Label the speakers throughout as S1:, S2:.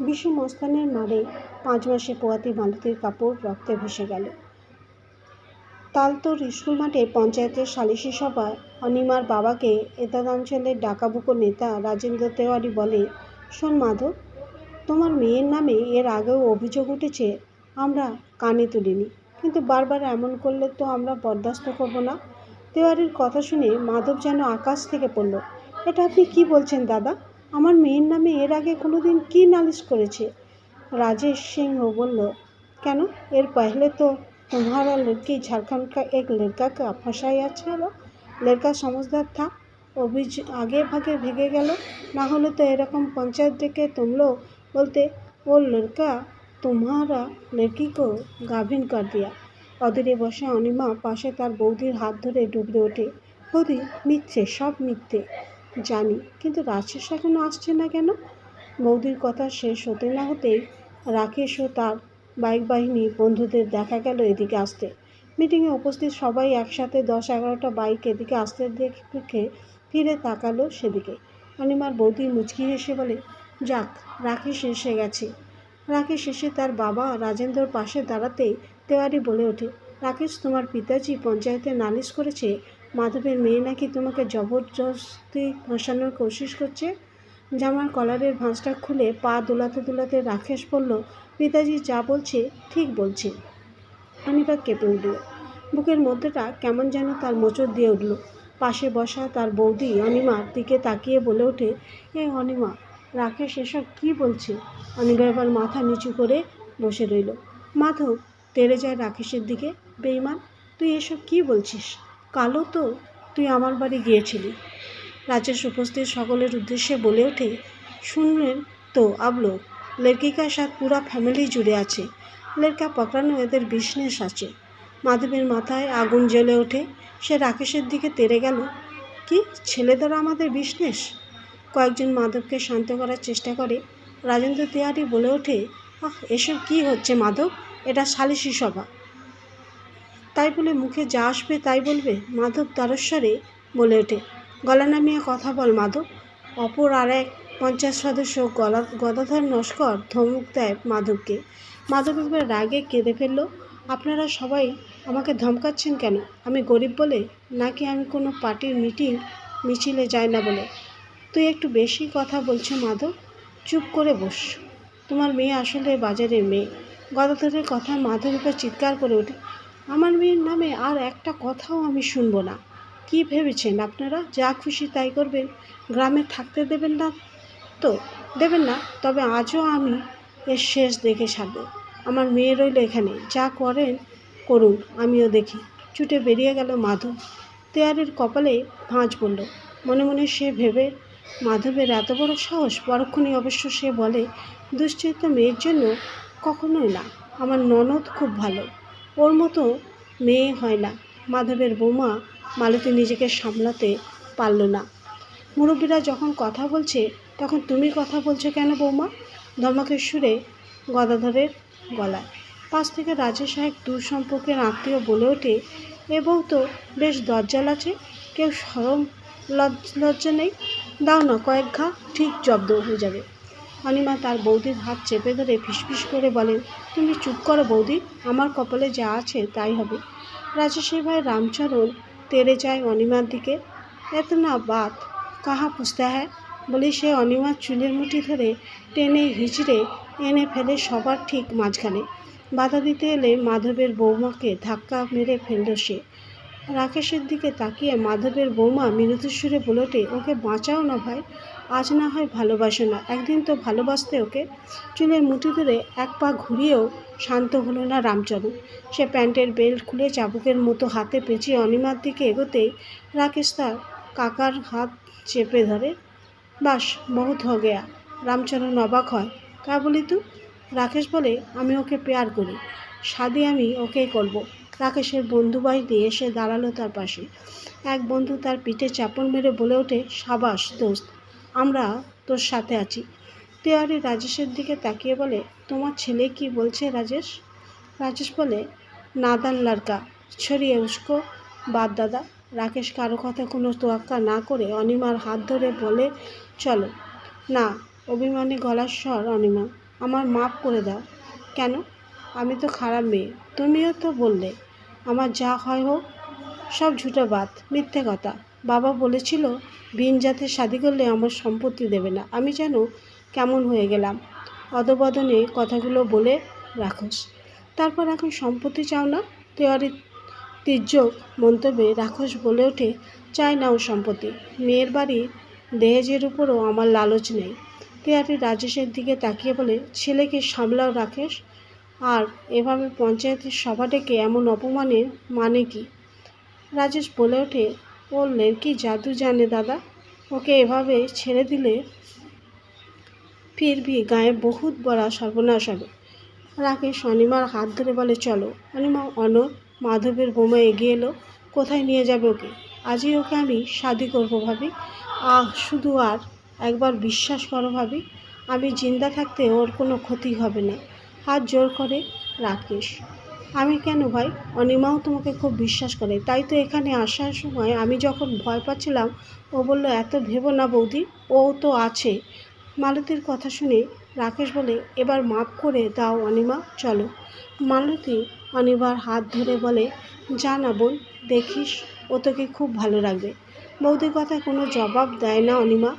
S1: বিশু মস্তানের মারে পাঁচ মাসে পোয়াতি মালতীর কাপড় রক্তে ভেসে গেল। তালতোর স্কুল মাঠে পঞ্চায়েতের সালিশি সভায় অনিমার বাবাকে এতদাঞ্চলের ডাকাবুকো নেতা রাজেন্দ্র তেওয়ারি বলে, শোন মাধব, তোমার মেয়ের নামে এর আগেও অভিযোগ উঠেছে, আমরা কানে তুলিনি। কিন্তু বারবার এমন করলে তো আমরা বরদাস্ত করব না? তেওয়ারির কথা শুনে মাধব যেন আকাশ থেকে পড়ল। এটা আপনি কি বলছেন, দাদা? আমার মেয়ের নামে এর আগে কোনো দিন কী নালিশ করেছে राजेश सिंह बोल क्या एर पहले तो तुम्हारा लड़की झारखंड का एक लड़का का फंसाया था लड़का समझदार था वो भी ज- आगे भागे भेगे गल ना होले तो एरकम पंचायत डेके तुम लोग बोलते वो लड़का तुम्हारा लड़की को गाभिन कर दिया অদূরে বসে অনিমা পাশে তার বৌদির হাত ধরে ডুবরে ওঠে বৌদি মিথ্যে সব মিথ্যে জানি, কিন্তু রাজেশ এখনও আসছে না কেন? বৌদির কথা শেষ হতে না হতেই রাকেশ ও তার বাইক বাহিনী বন্ধুদের দেখা গেল এদিকে আসতে। মিটিংয়ে উপস্থিত সবাই একসাথে দশ এগারোটা বাইক এদিকে আসতে দেখে ফিরে তাকালো সেদিকে। অনিমার বৌদি মুচকি হেসে বলে, যাক, রাকেশ এসে গেছে। রাকেশ এসে তার বাবা রাজেন্দ্রর পাশে দাঁড়াতেই তেওয়ারি বলে ওঠে, রাকেশ, তোমার পিতাজি পঞ্চায়েতে নালিশ করেছে মাধবের মেয়ে নাকি তোমাকে জবরদস্তি ফাঁসানোর কোশিশ করছে? জামার কলারের ভাঁজটা খুলে পা দোলাতে দোলাতে রাকেশ বলল, পিতাজি যা বলছে, ঠিক বলছে। অনিবা কেঁপে উঠল। বুকের মধ্যেটা কেমন যেন তার মোচড় দিয়ে উঠল। পাশে বসা তার বৌদি অনিমার দিকে তাকিয়ে বলে ওঠে, এ অনিমা, রাকেশ এসব কী বলছে? অনিমা এবার মাথা নিচু করে বসে রইল। মাধব তেড়ে যায় রাকেশের দিকে। বেইমান তুই এসব কী বলছিস? কালো তো তুই আমার বাড়ি গিয়েছিলি রাজেশ উপস্থিত সকলের উদ্দেশ্যে বলে ওঠে শুনলেন তো आप लोग लड़की का साथ पूरा फैमिली जुड़े আছে লড়কা পকড়ানো এদের বিজনেস আছে মাধবের মাথায় আগুন জ্বলে ওঠে সে রাকেশের দিকে তেড়ে গেল কি ছেলেদের আমাদের বিজনেস কয়েকজন মাধবকে শান্ত করার চেষ্টা করে রাজেন্দ্র তিওয়ারি বলে ওঠে আহ এসব কি হচ্ছে মাধব এটা সালিশি সভা তাই বলে মুখে যা আসবে তাই বলবে? মাধব তারস্বরে বলে ওঠে। গলা নামিয়ে কথা বল মাধব। অপর আর এক পঞ্চাশ সদস্য গলা, গদাধর নস্কর ধমক দেয় মাধবকে। মাধব এবার রাগে কেঁদে ফেলল, আপনারা সবাই আমাকে ধমকাচ্ছেন কেন? আমি গরিব বলে নাকি আমি কোনো পার্টির মিটিং, মিছিলে যাই না বলে? তুই একটু বেশি কথা বলছো মাধব। চুপ করে বস। তোমার মেয়ে আসলে বাজারের মেয়ে। গদাধরের কথা মাধব উপর চিৎকার করে ওঠে। আমার মেয়ের নামে আর একটা কথাও আমি শুনব না। কি ভেবেছেন আপনারা? যা খুশি তাই করবেন। গ্রামে থাকতে দেবেন না তো? দেবেন না, তবে আজও আমি এর শেষ দেখে ছাড়ব আমার মেয়ে রইল এখানে। যা করেন, করুন, আমিও দেখি। ছুটে বেরিয়ে গেল মাধব তেয়ারের কপালে ভাঁজ পড়ল। মনে মনে সে ভেবে মাধবের এত বড় সাহস, পরক্ষণই অবশ্য সে বলে, দুশ্চিন্ত মেয়ের জন্য কখনোই না। আমার ননদ খুব ভালো। ওর মতো মেয়ে হয় না। মাধবের বৌমা মালতী নিজেকে সামলাতে পারল না। মুরব্বীরা যখন কথা বলছে, তখন তুমি কথা বলছো কেন বৌমা? ধমকের সুরে গদাধরের গলায়। পাশ থেকে রাজেশ সাহেব দূর সম্পর্কের আত্মীয় বলে ওঠে, এ বউ তো বেশ দরজাল আছে, কেউ সরম লজ লজ্জা নেই। দাও না কয়েক ঘা, ঠিক জব্দ হয়ে যাবে। অনিমা তার বৌদির হাত চেপে ধরে ফিসফিস করে বলেন তুমি চুপ করো বৌদি, আমার কপালে যা আছে তাই হবে। রাজেশের ভাই রামচরণ তেড়ে যায় অনিমার দিকে। এত না বাত, কাহা পুষতে হ্যাঁ বলে সে অনিমার চুলের মুঠি ধরে টেনে হিচড়ে এনে ফেলে সবার ঠিক মাঝখানে। বাধা দিতে এলে মাধবের বৌমাকে ধাক্কা মেরে ফেলল সে। রাকেশের দিকে তাকিয়ে মাধবের বৌমা মিনতি সুরে বলে ওকে বাঁচাও না ভাই আজ না হয় ভালোবাসে না। একদিন তো ভালোবাসতে ওকে চুলের মুঠি ধরে এক পা ঘুরিয়েও শান্ত হলো না রামচরণ। সে প্যান্টের বেল্ট খুলে চাবুকের মতো হাতে পেঁচিয়ে অনিমার দিকে এগোতেই রাকেশ তার কাকার হাত চেপে ধরে, বাস, বহুত হ গেয়া রামচরণ অবাক হয়। কা বলি তু? রাকেশ বলে, আমি ওকে পেয়ার করি। শাদি আমি ওকে করব রাকেশের বন্ধু বাহিনী এসে দাঁড়াল তার পাশে। এক বন্ধু তার পিঠে চাপড় মেরে বলে ওঠে, সাবাস, দোস্ত। আমরা তোর সাথে আছি। তেওয়ারি রাজেশের দিকে তাকিয়ে বলে, তোমার ছেলে কি বলছে রাজেশ? রাজেশ বলে, নাদান লড়কা ছড়িয়ে উস্কো বাদ দাদা। রাকেশ কারও কথা কোনো তোয়াক্কা না করে অনিমার হাত ধরে বলে, চলো। না, অভিমানে গলার স্বর অনিমা, আমার মাফ করে দাও। কেন? আমি তো খারাপ মেয়ে, তুমিও তো বললে, আমার যা হয় হোক, সব ঝুটা বাদ, মিথ্যে কথা। বাবা বলেছিল ভিন জাতের শাদি করলে আমার সম্পত্তি দেবে না। আমি যেন কেমন হয়ে গেলাম। অদবদনে কথাগুলো বলে রাখোস তারপর এখন সম্পত্তি চাও না? তেওয়ারি তির্যক মন্তব্যে রাক্ষস বলে ওঠে চায় না ও সম্পত্তি। মেয়ের বাড়ি দেহেজের উপরও আমার লালচ নেই। তেয়ারি রাজেশের দিকে তাকিয়ে বলে, ছেলেকে সামলাও রাখেশ আর এভাবে পঞ্চায়েতের সভা ডেকে এমন অপমানের মানে কি? রাজেশ বলে ওঠে ও লেরকি জাদু জানে দাদা? ওকে এভাবে ছেড়ে দিলে ফির ভি গায়ে বহুত বড় সর্বনাশ হবে। রাকেশ অনিমার হাত ধরে বলে, চলো। অনিমা অনর মাধবের বোমা এগিয়ে এলো, কোথায় নিয়ে যাবে ওকে? আজই ওকে আমি শাদি করব ভাবি। আহ, শুধু আর একবার বিশ্বাস করো ভাবি, আমি জিন্দা থাকতে ওর কোনো ক্ষতি হবে না। হাত জোর করে রাকেশ আমি কেন ভাই? অনিমাও তোমাকে খুব বিশ্বাস করে। তাই তো এখানে আসার সময় আমি যখন ভয় পাচ্ছিলাম, ও বলল, এত ভেবো না বৌদি, ও তো আছে। মালতীর কথা শুনে রাকেশ বলে, এবার মাফ করে দাও অনিমা, চলো। মালতী অনিবার হাত ধরে বলে, যা না বোন, দেখিস, ও তোকে খুব ভালো লাগবে বৌদির কথায় কোনো জবাব দেয় না অনিমা।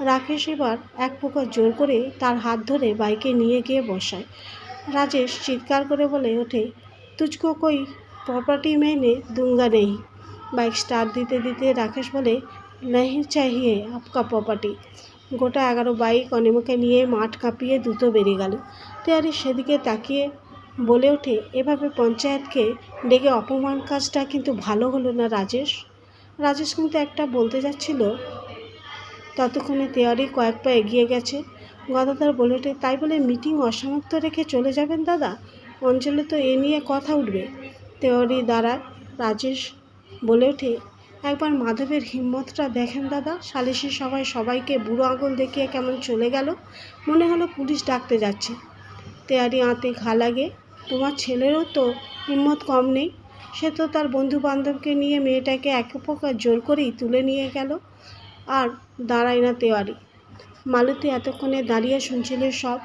S1: রাকেশ এবার এক প্রকার জোর করে তার হাত ধরে বাইকে নিয়ে গিয়ে বসায়। রাজেশ চিৎকার করে বলে ওঠে তুজকো কই? প্রপার্টি মেনে দুঙ্গা নেই। বাইক স্টার্ট দিতে দিতে রাকেশ বলে, নাহি চাহিয়ে আপকা প্রপার্টি গোটা এগারো বাইক অনিমাকে নিয়ে মাঠ কাঁপিয়ে দ্রুত বেরিয়ে গেল। তেয়ারি সেদিকে তাকিয়ে বলে ওঠে, এভাবে পঞ্চায়েতকে ডেকে অপমান কাজটা কিন্তু ভালো হলো না রাজেশ। রাজেশ কিন্তু একটা বলতে যাচ্ছিল। ততক্ষণে তেয়ারি কয়েক পা এগিয়ে গেছে। গদাদার বলে ওঠে, তাই বলে মিটিং অসমাপ্ত রেখে চলে যাবেন দাদা? অঞ্চলে তো এ নিয়ে কথা উঠবে। তেওয়ারি দ্বারা রাজেশ বলে ওঠে, একবার মাধবের হিম্মতটা দেখেন দাদা। সালিশি সবাই সবাইকে বুড়ো আঙুল দেখিয়ে কেমন চলে গেল? মনে হলো পুলিশ ডাকতে যাচ্ছে। তেয়ারি আঁতে ঘা লাগে, তোমার ছেলেরও তো হিম্মত কম নেই। সে তো তার বন্ধু বান্ধবকে নিয়ে মেয়েটাকে এক প্রকার জোর করেই তুলে নিয়ে গেল। আর দাঁড়ায় না তেওয়ারি মালতী এতক্ষণে দাঁড়িয়ে শুনছিল সব।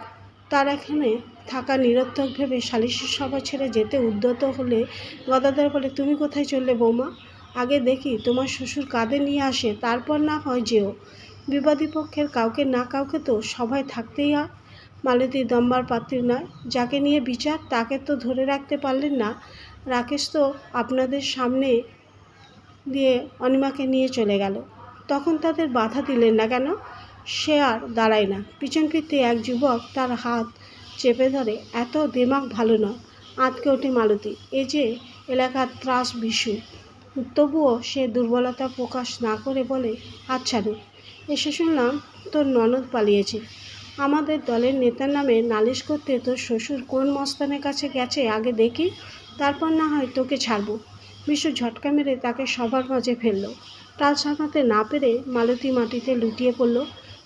S1: তার এখানে থাকা নিরর্থক ভেবে সালিশি সভা ছেড়ে যেতে উদ্যত হলে গদাদার বলে, তুমি কোথায় চললে বৌমা? আগে দেখি, তোমার শ্বশুর কাঁধে নিয়ে আসে, তারপর না হয় যেও। বিবাদী পক্ষের কাউকে না কাউকে তো সবাই থাকতেই হয়। মালতী দম্বার পাত্রী নয়, যাকে নিয়ে বিচার, তাকে তো ধরে রাখতে পারলেন না। রাকেশ তো আপনাদের সামনে দিয়ে অনিমাকে নিয়ে চলে গেল। তখন তাদের বাধা দিলেন না কেন? সে আর দাঁড়ায় না। পিছন ফিরতে এক যুবক তার হাত চেপে ধরে, এত দেমাগ ভালো নয় আঁতকে ওঠে মালতী। এ যে এলাকার ত্রাস বিশু তবুও সে দুর্বলতা প্রকাশ না করে বলে আচ্ছা রে, এসে শুনলাম তোর ননদ পালিয়েছে। আমাদের দলের নেতার নামে নালিশ করতে তোর শ্বশুর কোন মস্তানের কাছে গেছে আগে দেখি, তারপর না হয় তোকে ছাড়বো। বিশু ঝটকা মেরে তাকে সবার মাঝে ফেলল। টাল সামলাতে না পেরে মালতী মাটিতে লুটিয়ে পড়ল।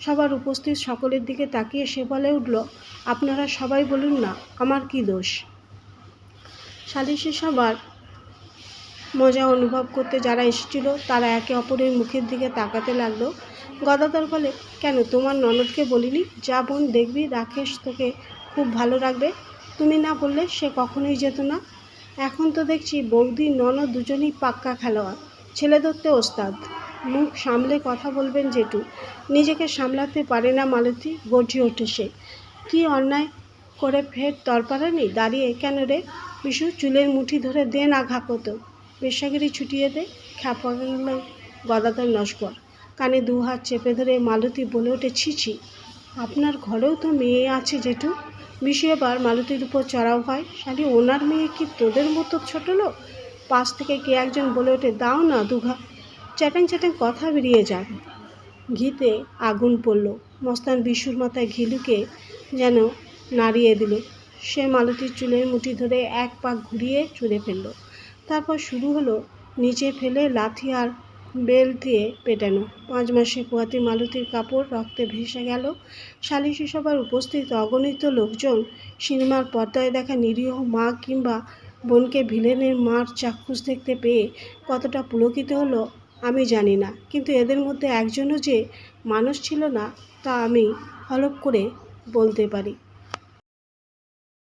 S1: সবার উপস্থিত সকলের দিকে তাকিয়ে সে বলে উঠল, আপনারা সবাই বলুন না, আমার কি দোষ? সালিশি সবার মজা অনুভব করতে যারা এসেছিল, তারা একে অপরের মুখের দিকে তাকাতে লাগল। গদাধর বলে, কেন, তোমার ননদকে বলিনি? যা বোন দেখবি রাকেশ তোকে খুব ভালো রাখবে। তুমি না বললে সে কখনোই যেত না। এখন তো দেখছি বৌদি, ননদ দুজনেই পাক্কা খেলোয়াড়। ছেলে ধরতে ওস্তাদ। মুখ সামলে কথা বলবেন জেঠু। নিজেকে সামলাতে পারে না মালতী, গর্জে ওঠে সে। কী অন্যায় করে ফের তরপারানি? দাঁড়িয়ে কেন রে? বিশু, চুলের মুঠি ধরে দে না ঘাকতো পেশাগিরি ছুটিয়ে দে খ্যাপা গেল নস্কর। কানে দু হাত চেপে ধরে মালতী বলে ওঠে, ছি ছি। আপনার ঘরেও তো মেয়ে আছে জেঠু। বিশু এবার মালতীর উপর চড়াও হয়। শালি, ওনার মেয়ে কি তোদের মতো ছোট লোক? পাশ থেকে কে একজন বলে ওঠে, দাও না দুঘা। চ্যাটাং চ্যাটাং কথা বেরিয়ে যাবে ঘিতে আগুন পড়ল। মস্তান বিশুর মাথায় ঘিলুকে যেন নাড়িয়ে দিল। সে মালতীর চুলের মুঠি ধরে এক পাক ঘুরিয়ে চুলে ফেলল। তারপর শুরু হলো নিচে ফেলে লাথি আর বেল দিয়ে পেটানো। পাঁচ মাসে পোয়াতি মালতির কাপড় রক্তে ভেসে গেল। সালিশি সভার উপস্থিত অগণিত লোকজন সিনেমার পর্দায় দেখা নিরীহ মা কিংবা বোনকে ভিলেনের মার চাক্ষুষ দেখতে পেয়ে কতটা পুলকিত হলো আমি জানি না। কিন্তু এদের মধ্যে একজনও যে মানুষ ছিল না, তা আমি হলপ করে বলতে পারি।